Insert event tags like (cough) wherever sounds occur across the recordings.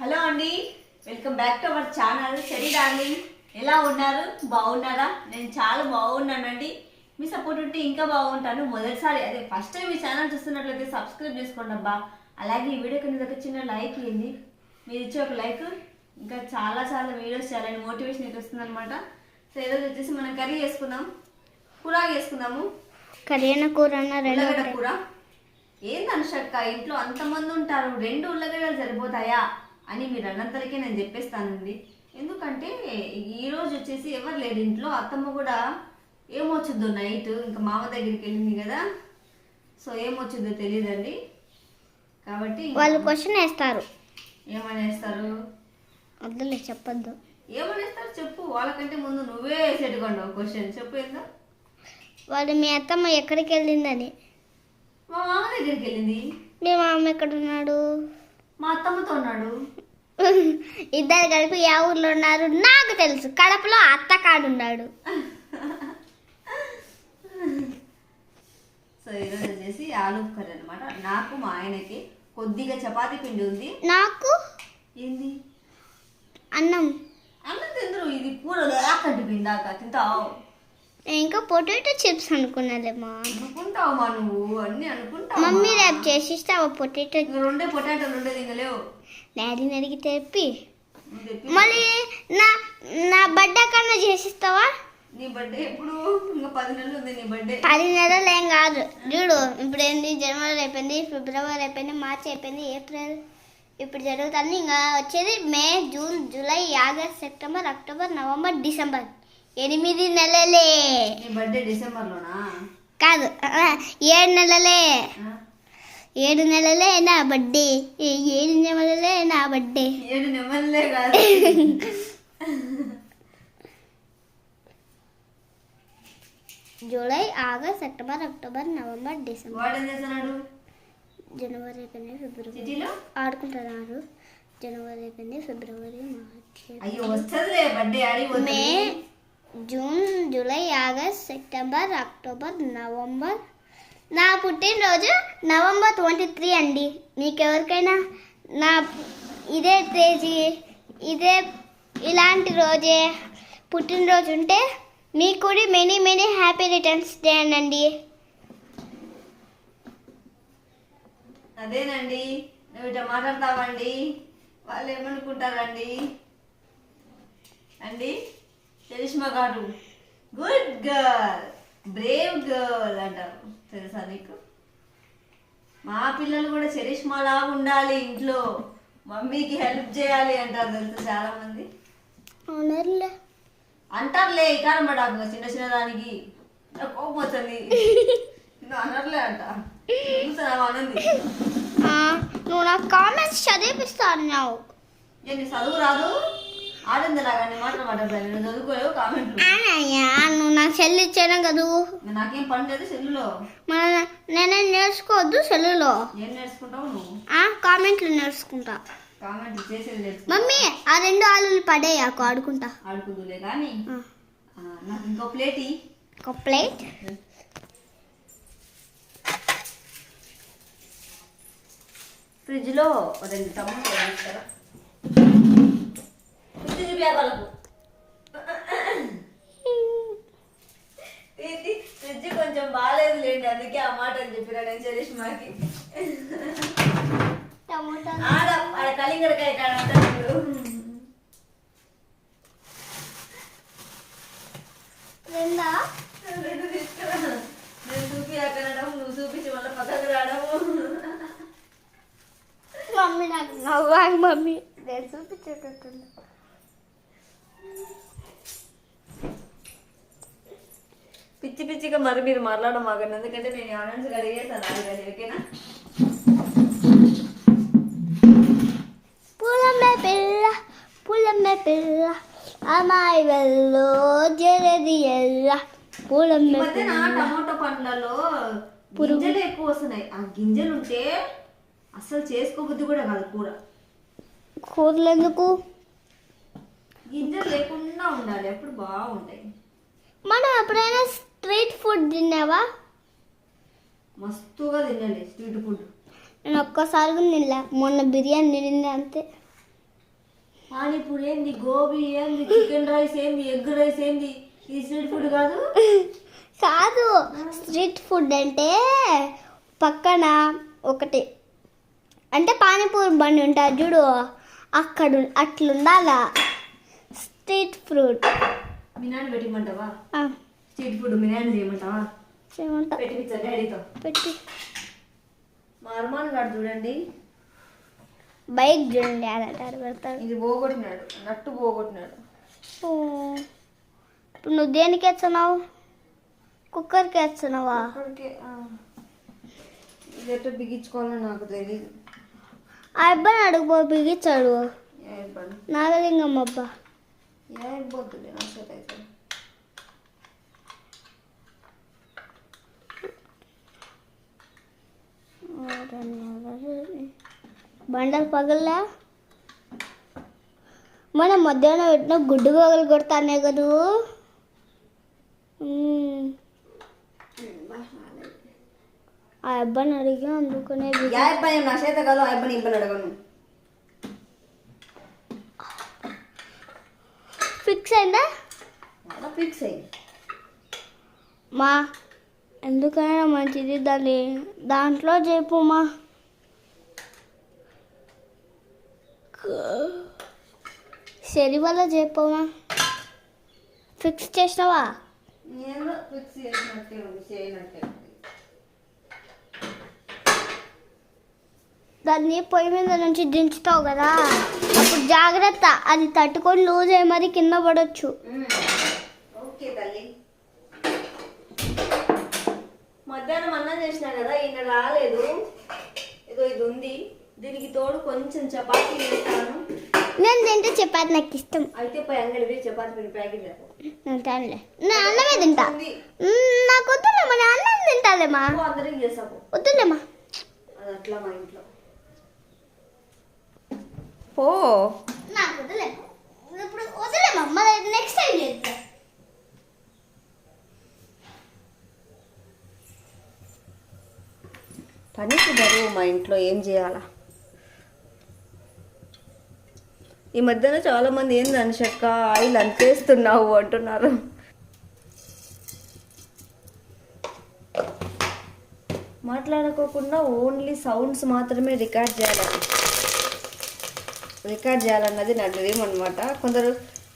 Hello అండి welcome back to our channel. Cherry darling ఎలా ఉన్నారు? బాగున్నారా? నేను చాలా బాగున్నానండి. మీ సపోర్ట్ ఉంటే ఇంకా బాగుంటాను. మొదటిసారి అదే ఫస్ట్ టైం మీ ఛానల్ చూస్తున్నట్లయితే సబ్స్క్రైబ్ చేసుకోండి అబ్బా. అలాగే ఈ వీడియో కింద ఒక చిన్న లైక్ ఇవ్వండి. మీరు ఇచ్చే ఒక లైక్ ఇంకా చాలా చాలా వీడియోస్ చేయాలని మోటివేషన్ వస్తుంది అనమాట సో ఈరోజు వచ్చేసి మనం కర్రీ చేసుకుందాం. కూర చేసుకుందాము. కళ్యాణ కూర ఉల్లగడ్డ కూర. ఏంది అనుషక్క ఇంట్లో అంతమంది ఉంటారు. రెండు ఉల్లగడ్డలు సరిపోతాయా? అని మీరు అన్నంతరికే నేను చెప్పేస్తానండి. ఎందుకంటే ఈ రోజు వచ్చేసి ఎవరు లేరు ఇంట్లో అత్తమ్మ కూడా ఏమొచ్చుద్దో నైట్ ఇంకా మామ దగ్గరికి వెళ్ళింది కదా. సో ఏమొచ్చుద్దో తెలియదండి. కాబట్టి వాళ్ళు క్వశ్చన్ వేస్తారు. ఏమనేస్తారు వద్దులే చెప్పొద్దు. ఏమనేస్తారు చెప్పు వాళ్ళకంటే ముందు నువ్వే వేసేట్టుకోండి క్వశ్చన్ చెప్పు ఏందో వాళ్ళు మీ అత్తమ్మ ఎక్కడికి వెళ్ళిందని. మా మామ దగ్గరికి వెళ్ళింది. మీ మామ ఎక్కడ ఉన్నాడు మా అత్తమ్మతో ఉన్నాడు. ఇద్దరు కలిపి ఏ ఊర్లో ఉన్నారు? నాకు తెలుసు. కడపలో అత్త కాడున్నాడు (laughs) సో ఈరోజు వచ్చేసి ఆలూ కర్రీ అనమాట నాకు మా ఆయనకి కొద్దిగా చపాతీ పిండి ఉంది. నాకు ఏంది? అన్నం. అన్నం తిందరు. ఇది కూర పిండాక. తింటావు. ఇంకా పొటాటో చిప్స్ అనుకున్నాలేమా? అనుకుంటావు మా నువ్వు. అన్ని అనుకుంటావు మమ్మీ రేపు చేసిస్తావా పొటాటో ఇంక రెండే పొటాటోలు ఉండే తినలేవు డాడీని అడిగి తెప్పి. మళ్ళీ నా నా బర్త్డే కన్నా చేసిస్తావా? నీ బర్త్డే ఎప్పుడు? ఇంకా పది నెలలు ఉంది నీ బర్త్డే. పది నెలలు ఏం కాదు. చూడు ఇప్పుడు ఏంది? జనవరి అయిపోయింది ఫిబ్రవరి అయిపోయింది మార్చి అయిపోయింది ఏప్రిల్ ఇప్పుడు జరుగుతుంది. ఇంకా వచ్చేది May June July August September October November December. ఎనిమిది నెలలే. బర్త్డే డిసెంబర్లోనా? కాదు ఏడు నెలలే? ఏడు నెలలే నా బర్త్డే. ఏడు నెలలే నా బర్త్డే. ఏడు కాదు. July August September October November December. జనవరి అయిపోయింది ఫిబ్రవరి. ఆడుకుంటున్నారు. జనవరి అయిపోయింది ఫిబ్రవరి మార్చి. May June July August September October November. నా పుట్టినరోజు నవంబర్ ట్వంటీ త్రీ అండి. మీకెవరికైనా నా ఇదే తేదీ ఇదే ఇలాంటి రోజే పుట్టినరోజు ఉంటే మీకు కూడా many many happy returns day అండి అదేనండి. నువ్వు ఇట్లా మాట్లాడతావండి. వాళ్ళు ఏమనుకుంటారండి? అండి చరిష్మా గారు. గుడ్ గర్ల్ బ్రేవ్ గర్ల్ అంటారు. తెలుసా నీకు? మా పిల్లలు కూడా చరిష్మాలా ఉండాలి ఇంట్లో. మమ్మీకి హెల్ప్ చేయాలి అంటారు తెలుసు చాలా మంది అంటారులే పడాకు చిన్న చిన్న దానికి. నాకు కోపం వచ్చింది నువ్వు అనర్లే అంట. అనంది? నువ్వు నాకు కామెంట్స్ చదివిపిస్తా అన్నావు ఏంటి చదువు రాదు? ఆడింది లాగానే మాత్రం మాట్లాడతాను నేను చదువుకోలేవు కామెంట్లు అన్నయ్యా నువ్వు నాకు సెల్ ఇచ్చాను కదూ. ఇంకా నాకేం పని లేదు సెల్లులో. మన నేనే నేర్చుకోవద్దు సెల్లులో. ఏం నేర్చుకుంటావు నువ్వు? ఆ, కామెంట్లు నేర్చుకుంటా. కామెంట్లు చేసేది నేర్చుకో మమ్మీ ఆ రెండు ఆలులు పడేయాకు ఆడుకుంటా. ఆడుకుందులే కానీ నాకు ఇంకో ప్లేట్. ఒక ప్లేట్? ఫ్రిడ్జ్లో రెండు టమాటా వేస్తారా? ఫ్రిడ్జ్ చూపియా వాళ్ళకు ఏంటి? ఫ్రిడ్జ్ కొంచెం బాగాలేదు లేండి అందుకే ఆ మాట అని చెప్పినా నేను చరిష్మాకి. టమోటా ఆడ ఆడ కలింగడకాయ కాడ. రెండా? రెండు తీసుకురా. నేను చూపియాక అనడం నువ్వు చూపించి మళ్ళీ పక్కకు రావడము మమ్మీ నాకు నవ్వాలి మమ్మీ. నేను చూపించేటట్టుంది. పిచ్చి పిచ్చిగా మరి మీరు మాట్లాడడం మాకండి ఎందుకంటే నేను ఆనంద్ అడిగేసాను అది ఓకేనా? పూలమ్మే పిల్ల పూలమ్మే పిల్ల అమ్మాయి వెళ్ళు జరది ఎల్ల. పూలమ్మే టమాటో పండ్లలో గింజలు ఎక్కువ వస్తున్నాయి. ఆ గింజలు ఉంటే అసలు చేసుకోబుద్ధి కూడా కాదు కూర. కూరలు ఎందుకు లేకుండా ఉండాలి అప్పుడు బాగుంటాయి. మనం ఎప్పుడైనా స్ట్రీట్ ఫుడ్ తిన్నావా? మస్తుగా తినండి స్ట్రీట్ ఫుడ్. నేను ఒక్కసారి కూడా తినలే మొన్న బిర్యానీ తినింది అంతే. పానీపూరి ఏంది గోబీ ఏంది చికెన్ రైస్ ఏంది ఎగ్ రైస్ ఏంది ఇది స్ట్రీట్ ఫుడ్ కాదు? కాదు స్ట్రీట్ ఫుడ్ అంటే పక్కన ఒకటి. అంటే పానీపూరి బండి ఉంటుంది చూడు అక్కడ అట్లుండాలా? స్ట్రీట్ ఫుడ్ మీ నాన్న పెట్టిమంటావా స్ట్రీట్ ఫుడ్ మీ నాన్న చేయమంటావా? చేయమంటా. పెట్టించా డాడీతో పెట్టి. మా అర్మాన్ గారు చూడండి. బైక్ చూడండి అదంటారు పెడతాడు ఇది పోగొట్టినాడు నట్టు పోగొట్టినాడు. ఇప్పుడు నువ్వు దేనికి వేస్తున్నావు? కుక్కర్కి వేస్తున్నావా. ఇది ఎట్లా బిగించుకోవాలో నాకు తెలియదు ఆ అబ్బాయిని అడుగుపో బిగించాడు. నాగలింగం అబ్బా. ఏ ఇబ్బంది నా చేత అయితే బండలు పగల్లా మన మధ్యాహ్నం పెట్టిన గుడ్డు పగలు కొడతానే కదూ. ఆ అబ్బాయిని అడిగి అందుకునే యా ఇబ్బంది నా చేత కాదు ఆ ఇబ్బంది ఇబ్బంది అడగను ఫిక్స్ అయిందా? ఫిక్స్ అయ్యి మా ఎందుకైనా మంచిది దాన్ని దాంట్లో చేపుమా సరి వల్ల చెప్పమా ఫిక్స్ చేసినావా? నేను ఫిక్స్ చేసినట్టే ఉంది చేయనట్టే దాన్ని పొయ్యి మీద నుంచి దించుతావు కదా? అప్పుడు జాగ్రత్త. అది తట్టుకొని లూజ్ అయ్యి మరి కింద పడవచ్చు. ఓకే తల్లి. మధ్యాహ్నం అన్నం చేసినా కదా ఈయన రాలేదు. ఏదో ఇది ఉంది. దీనికి తోడు కొంచెం చపాతీ వేస్తాను నేను తింటే చెప్పాది నాకు ఇష్టం. అయితే పోయి అంగడి పోయి చపాతీ పిండి ప్యాకెట్ తినలే నేను అన్నమే తింటా. నాకు వద్దులేమా నేను అన్నం తింటాలేమా అందరికి చేసాము వద్దులేమా అది అట్లా మా ఇంట్లో. పో. నాకు వద్దులేమా ఇప్పుడు వదిలేమా మళ్ళీ నెక్స్ట్ టైం చేద్దాం పనికి బరువు మా ఇంట్లో ఏం చేయాలా? ఈ మధ్యన చాలా మంది ఏంది అనుషక్క ఆయిల్ అంతేస్తున్నావు అంటున్నారు. మాట్లాడుకోకుండా ఓన్లీ సౌండ్స్ మాత్రమే రికార్డ్ చేయాలని రికార్డ్ చేయాలన్నది నా డ్రీమ్ అనమాట కొందరు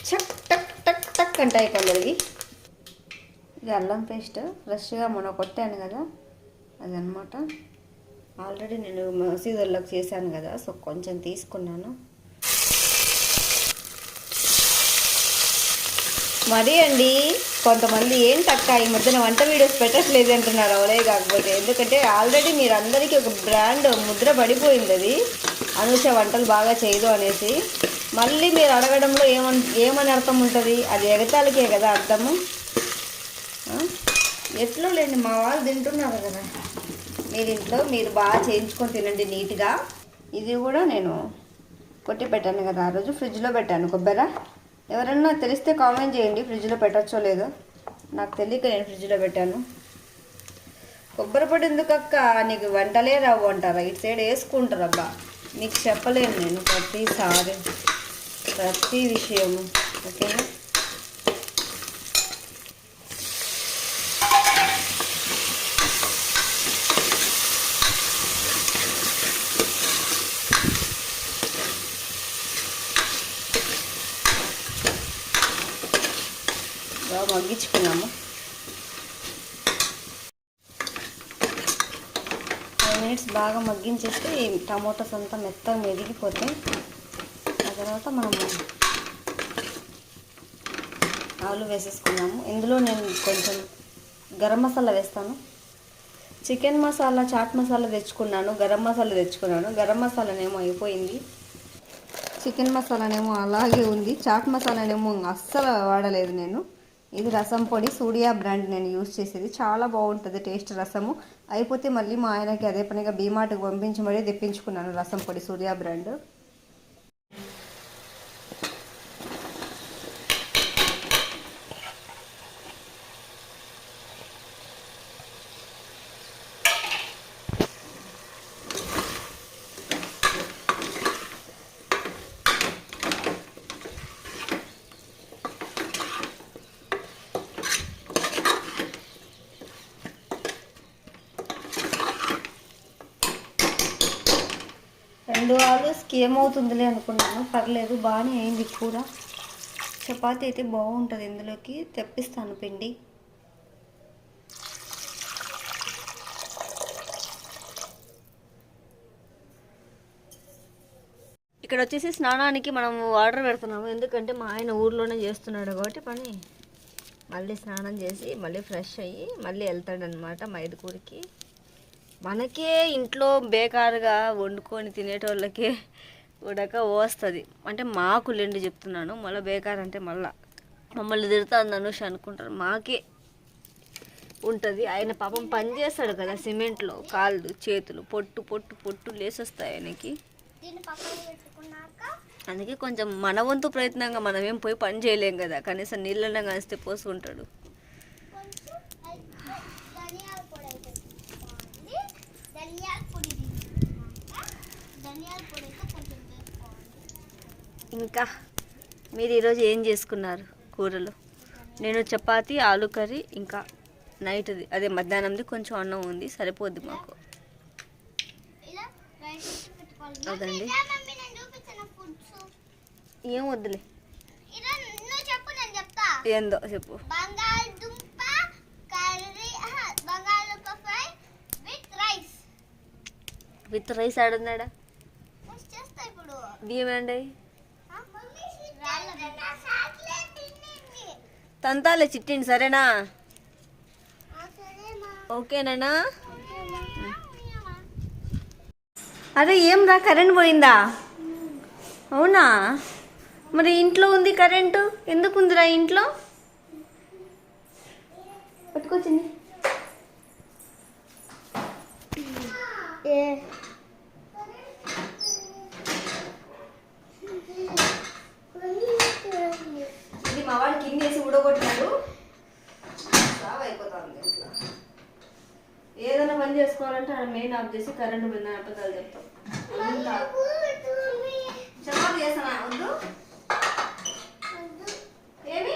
చక్ టక్ టక్ టక్ అంటాయి కొందరికి. ఇది అల్లం పేస్ట్ ఫ్రెష్గా మొన్న కొట్టాను కదా అదనమాట ఆల్రెడీ నేను మసీదుల్లోకి చేశాను కదా సో కొంచెం తీసుకున్నాను. మరీ అండి కొంతమంది ఏం తక్క ఈ మధ్యన వంట వీడియోస్ పెట్టట్లేదు అంటున్నారు అవలే కాకపోతే. ఎందుకంటే ఆల్రెడీ మీరు అందరికీ ఒక బ్రాండ్ ముద్ర పడిపోయింది అది. అనూష వంటలు బాగా చేయదు అనేసి మళ్ళీ మీరు అడగడంలో ఏమని ఏమని అర్థం ఉంటుంది? అది ఎగతాళికే కదా అర్థము? ఆ? ఎట్లో లేండి మా వాళ్ళు తింటున్నారు కదా. మీరు ఇంట్లో మీరు బాగా చేయించుకొని తినండి నీట్గా. ఇది కూడా నేను కొట్టి పెట్టాను కదా ఆ రోజు ఫ్రిడ్జ్లో పెట్టాను. కొబ్బరి? ఎవరన్నా తెలిస్తే కామెంట్ చేయండి ఫ్రిడ్జ్లో పెట్టచ్చో లేదో. నాకు తెలియక నేను ఫ్రిడ్జ్లో పెట్టాను. కొబ్బరి పొడి ఎందుకక్క? నీకు వంటలే రావు అంటారా? ఇటు సైడ్ వేసుకుంటారు అబ్బా. నీకు చెప్పలేను నేను ప్రతిసారి ప్రతి విషయము ఓకేనా బాగా మగ్గించుకున్నాము మినిట్స్ బాగా మగ్గించేస్తే ఈ టమోటాస్ అంతా మెత్తగా మెదిగిపోతాయి ఆ తర్వాత మనము ఆలు వేసేసుకున్నాము. ఇందులో నేను కొంచెం గరం మసాలా వేస్తాను. చికెన్ మసాలా చాట్ మసాలా తెచ్చుకున్నాను. గరం మసాలా తెచ్చుకున్నాను. గరం మసాలానేమో అయిపోయింది. చికెన్ మసాలానేమో అలాగే ఉంది. చాట్ మసాలానేమో అస్సలు వాడలేదు నేను. ఇది రసం పొడి సూడియా బ్రాండ్ నేను యూజ్ చేసేది. చాలా బాగుంటుంది టేస్ట్ రసము. అయిపోతే మళ్ళీ మా ఆయనకి అదే పనిగా బీమార్ట్కి పంపించి మరీ తెప్పించుకున్నాను రసం పొడి సూర్య బ్రాండ్. రెండు ఆలుస్కి ఏమవుతుందిలే అనుకున్నాను. పర్లేదు బాగానే అయింది కూర. చపాతీ అయితే బాగుంటుంది ఇందులోకి. తెప్పిస్తాను పిండి. ఇక్కడ వచ్చేసి స్నానానికి మనం ఆర్డర్ పెడుతున్నాము. ఎందుకంటే మా ఆయన ఊర్లోనే చేస్తున్నాడు కాబట్టి పని. మళ్ళీ స్నానం చేసి మళ్ళీ ఫ్రెష్ అయ్యి మళ్ళీ వెళ్తాడనమాట మైదుకూరికి మనకే ఇంట్లో బేకారుగా వండుకొని తినేటోళ్ళకే ఉడక వస్తుంది. అంటే మాకు లెండి చెప్తున్నాను మళ్ళీ బేకార్ అంటే మళ్ళా. మమ్మల్ని తిడతాను అనుష అనుకుంటారు మాకే ఉంటుంది. ఆయన పాపం పని చేస్తాడు కదా సిమెంట్లో కాళ్ళు చేతులు పొట్టు పొట్టు పొట్టు లేసొస్తాయి ఆయనకి. అందుకే కొంచెం మన వంతు ప్రయత్నంగా మనం ఏం పోయి పని చేయలేం కదా కనీసం నీళ్ళన్నా కాస్తే పోసుకుంటాడు కొంచెం ధనియాల పొడి అయితే తీసుకోవాలి ధనియాల పొడి తీసుకున్నాక ధనియాల పొడి అయితే కొంచెం వేసుకోవాలి ఇంకా మీరు ఈరోజు ఏం చేసుకున్నారు కూరలు? నేను చపాతి ఆలు కర్రీ ఇంకా నైట్ది. అదే మధ్యాహ్నంది కొంచెం అన్నం ఉంది సరిపోద్ది మాకు. అదండి. ఏం వద్దులే. ఏందో చెప్పు. With rice. ఆడున్నాడా బియ్యం ఏండి. తంతాలే చిట్టిండి సరేనా. ఓకేనా. అదే ఏం రా కరెంట్ పోయిందా అవునా మరి ఇంట్లో ఉంది కరెంటు ఎందుకు ఉందిరా ఇంట్లో పట్టుకొచ్చింది ఏ ఇది మా వాడు కింద వేసి ఉడగొట్టాడు సాగు అయిపోతుంది ఏదైనా పని చేసుకోవాలంటే ఆయన మెయిన్ ఆఫ్ చేసి కరెంటు మీద అబద్ధాలు చెప్తాం. అంతా. చపాతీ చేస్తానా? వద్దు. ఏమి?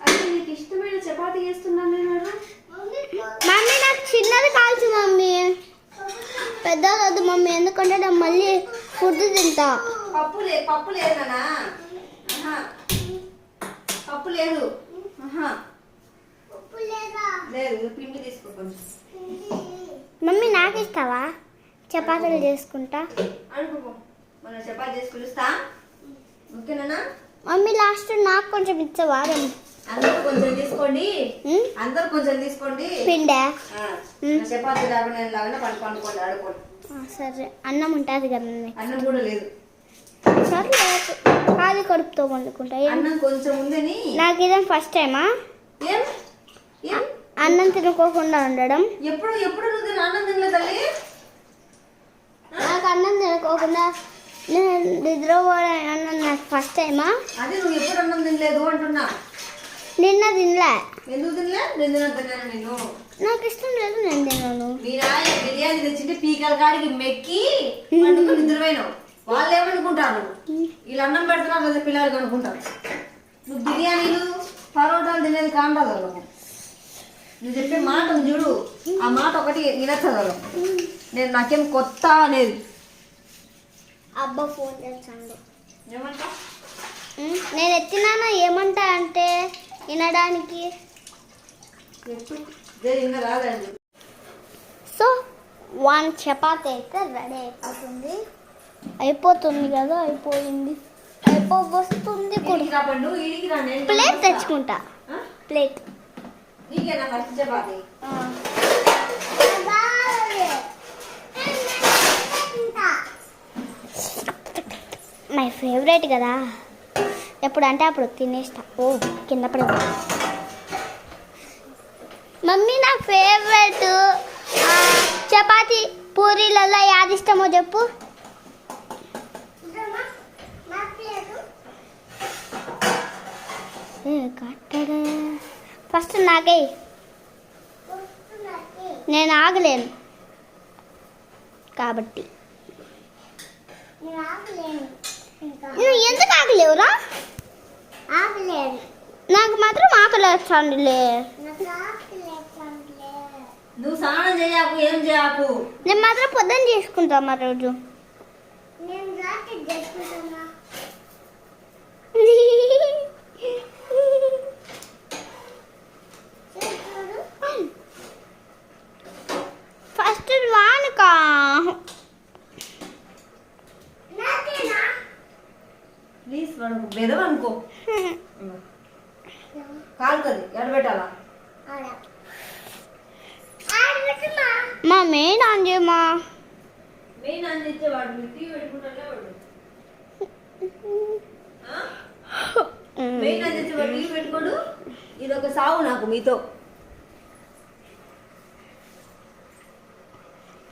అది నీకు ఇష్టమైన చపాతీ చేస్తున్నాను నేను మమ్మీ నాకు చిన్నది కాల్చు మమ్మీ. పెద్దది వద్దు మమ్మీ. ఎందుకంటే నేను మళ్ళీ ఫుడ్ తింటా. పప్పు లే పప్పు లేదు నానా. పప్పు లేదు. లేదు? పిండి తీసుకో కొంచెం. మమ్మీ నాకు ఇస్తావా? చపాతీలు చేసుకుంటా. అనుకో మన చపాతీ ఓకేనా మమ్మీ లాస్ట్ నాకు కొంచెం ఇచ్చవా? అందరూ కొంచెం తీసుకోండి? అందరూ కొంచెం తీసుకోండి. పిండా? చపాతీ లాగా లాగా పండుకోండి ఆడుకోండి. సరే. అన్నం ఉంటుంది కదా అన్నం కూడా లేదు. సరే ఖాళీ కడుపుతో వండుకుంటా? అన్నం కొంచెం ఉందని. నాకు ఇదేం ఫస్ట్ టైమా ఏం? ఏం? అన్నం తినుకోకుండా ఉండడం. ఎప్పుడు ఎప్పుడు నువ్వు అన్నం తినలేదు తల్లి? నాకు అన్నం తినుకోకుండా నిద్రపోవడం అన్నం నాకు ఫస్ట్ టైమా అదే నువ్వు ఎప్పుడు అన్నం తినలేదు అంటున్నా. నిన్న తినలే. ఎందుకు తినలే? నేను తిన తిన్నాను నేను నాకు ఇష్టం లేదు నేను తిన్నాను బిర్యానీ తెచ్చింటే పీకల కాడికి మెక్కి పండుకొని (laughs) నిద్రపోయినావు. వాళ్ళు ఏమనుకుంటారు వీళ్ళు అన్నం పెడుతున్నారు లేదా పిల్లలు అనుకుంటారు. నువ్వు బిర్యానీలు పరోటాలు తినేది వాళ్ళకు నువ్వు చెప్పే మాట చూడు. ఆ మాట ఒకటి వినచ్చదు వాళ్ళకు నేను నాకేం కొత్త అనేది. అబ్బా ఫోన్ చేస్తాను ఏమంటా? నేను ఎత్తినానా? ఏమంటా అంటే వినడానికి. సో వన్ చపాతి అయితే రెడీ అయిపోతుంది. అయిపోతుంది కదా అయిపోయింది. అయిపోవస్తుంది కూడా. ప్లేట్ తెచ్చుకుంటా? ప్లేట్. మై ఫేవరెట్ కదా. ఎప్పుడు అంటే అప్పుడు తినేస్తా. ఓ కింద పడి మమ్మీ నా ఫేవరెట్. చపాతి పూరీలలో యాది ఇష్టమో ఫస్ట్ నాకే నేను ఆగలేను. కాబట్టి. నువ్వు ఎందుకు ఆగలేవురా? ఆగలేను. నాకు మాత్రం ఆకలి వచ్చండిలే నువ్వు స్నానం చేయకు ఏం చేయకు. నేను మాత్రం పొద్దున్న చేసుకుంటా మా రోజు. నేను వాడు బెదవు అనుకో. కాలుతుంది. ఎడబెట్టాలా మా మెయిన్ ఆన్ చేయమా మెయిన్ మీరు టీవీ పెట్టుకుంటాడే వాడు. మెయిన్ వాడు టీవీ పెట్టుకోడు. ఇది ఒక సావు నాకు మీతో.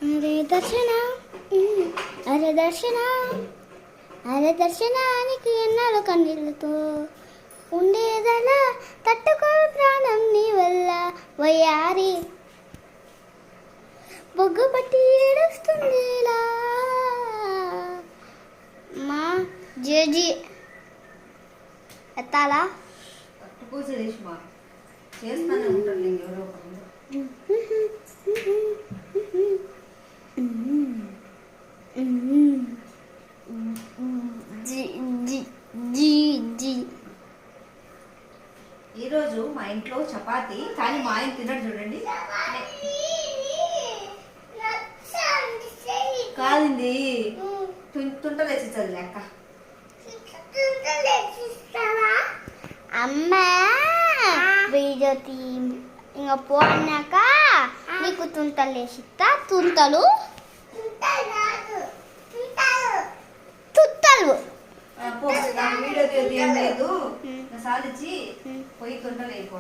అరే దర్శన. అరే దర్శన. అరే దర్శనానికి ఎన్నాళ్ళు కన్నీళ్ళతో ఉండేదలా తట్టుకో ప్రాణం నీ వల్ల. వయ్యారి. బొగ్గు పట్టి ఏడుస్తుంది మా జేజీ. ఎత్తాలా? ఈరోజు మా ఇంట్లో చపాతి కానీ మా ఆయన తినడు చూడండి. కాదండి తుంటలేసి చదివి లెక్క అమ్మ వీడియో తీ ఇంకా పోయినాక నీకు తుంటలు వేసిస్తా తుంటలు తుత్తలు ఆ, పో, నా వీడియో తీయదు ఏం లేదు ఉమ్. నా సాధించి ఉమ్. పోయి అయిపో